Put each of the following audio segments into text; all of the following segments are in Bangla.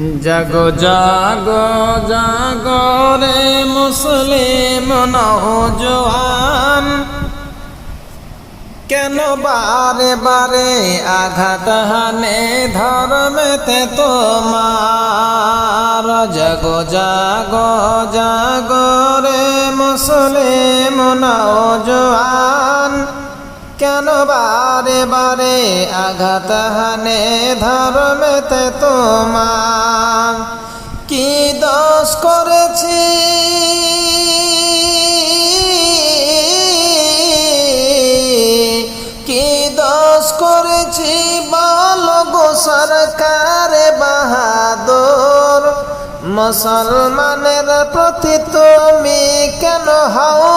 জাগো জাগো জাগো রে মুসলিম নওজোয়ান। কেন বারে বারে আঘাত হানে ধর্মেতে তোমার? জাগো জাগো জাগো রে মুসলিম নওজোয়ান। কেন বারে বারে আঘাত হানে ধর্মেতে তোমার? কি দোষ করেছি? কি দোষ করেছি বল গো সরকার বাহাদুর? মুসলমানের প্রতি তুমি কেন হও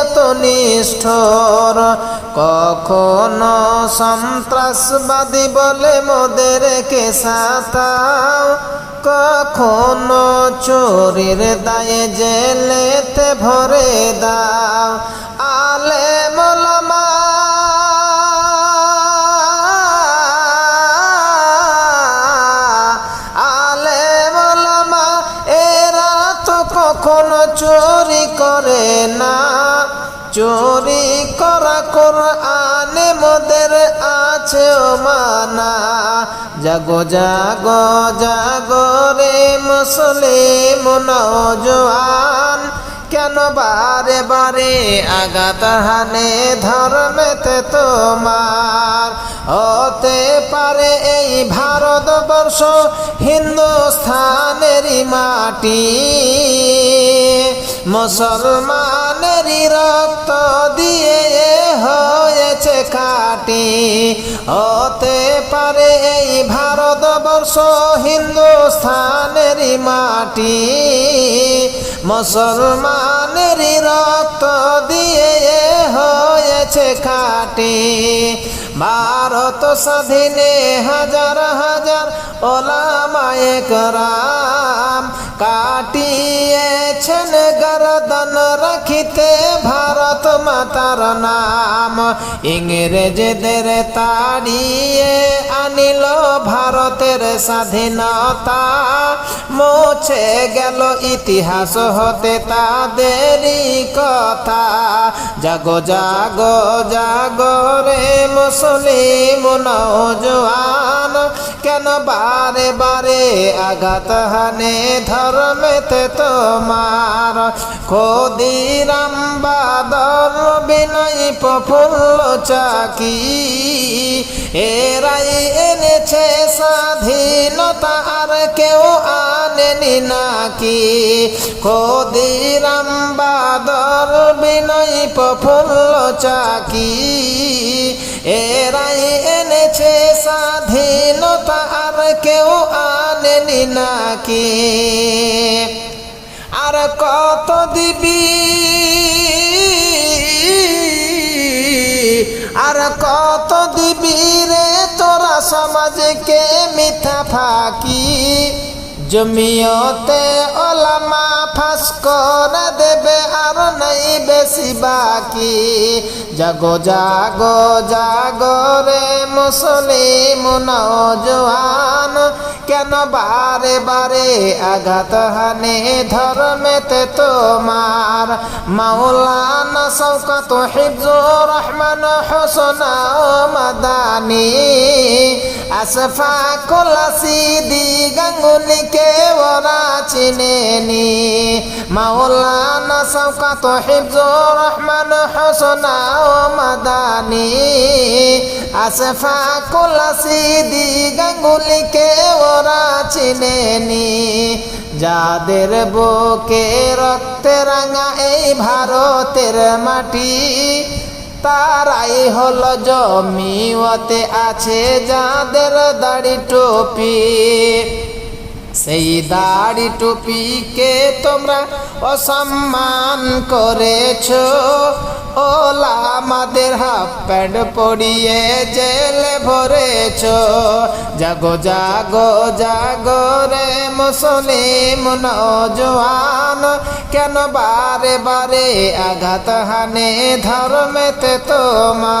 এত নিষ্ঠুর? কখনো সন্ত্রাসবাদী বলে মোদেরকে সাতাও। কখনো চোরের দায়ে জেলেতে ভরে দাও। আলে মোলামা আলে এরা তো কখনো চোরি করে না। চোরি করা কোরআনে মোদের আছে মানা। জাগো জাগো জাগো রে মুসলিম নওজোয়ান। কেন বারে বারে আঘাত হানে ধর্মেতে তোমার? হতে পারে এই ভারতবর্ষ হিন্দুস্থানেরই মাটি। মুসলমানেরই রক্ত দিয়ে হয়েছে খাটি। হতে পারে এই ভারতবর্ষ হিন্দুস্থানেরই মাটি। মুসলমানেরই রক্ত দিয়ে হয়েছে খাটি। ভারত স্বাধীনে হাজার হাজার ওলামায়ে করাম কাটিয়েছেন গরদন রাখিতে ভারত মাতার নাম। ইংরেজদের তাড়িয়ে আনিল ভারতের স্বাধীনতা মুছে গেল ইতিহাস হতে তাদেরই কথা। জাগো জাগো জাগো রে মুসলিম নওজোয়ান, কেন বারে বারে আঘাত হানে ধর্মেতে তোমার? খদিরাম বাদর, বিনয় প্রফুল্ল চাকি এরাই এনেছে স্বাধীনতা আর কেউ আনেনি নাকি? খদিরাম বাদর বিনয় প্রফুল্ল চাকি, এরাই এনেছে স্বাধীনতা আর কেউ আনেনি নাকি? আর কত দিবি আর কত দিবি রে তোরা সমাজকে মিথ্যা ফাঁকি? জমিয়তে ওলামা ফাঁস করে দেবে আর নাই বেশি বাকি। জাগো জাগো জাগো রে মুসলিম নওজোয়ান কেন বারে বারে আঘাত হানে ধর্মেতে তোমার। মাওলানা শওকত হিফজুর রহমান হোসনা মাদানি। আশফাকুল সিদি গাঙ্গুলিকে ওরা চিনেনি মাওলানা শওকত হিফজুর রহমান হোসনা মাদানি আশফাকুল সিদি গাঙ্গুলিকে ওরা চিনেনি যাদের বুকে রক্তে রাঙা এই ভারতের মাটি, তারাই হল জমিওতে আছে যাদের দাড়ি টুপি। সেই দাড়ি টুপিকে তোমরা অসম্মান করেছ। ওলা আমাদের হাফ প্যান্ট পরিয়ে জেলে ভরেছ। জাগো জাগো জাগো রে মুসলিম নজওয়ান, কেন বারে বারে আঘাত হানে ধর্মেতে তোমার?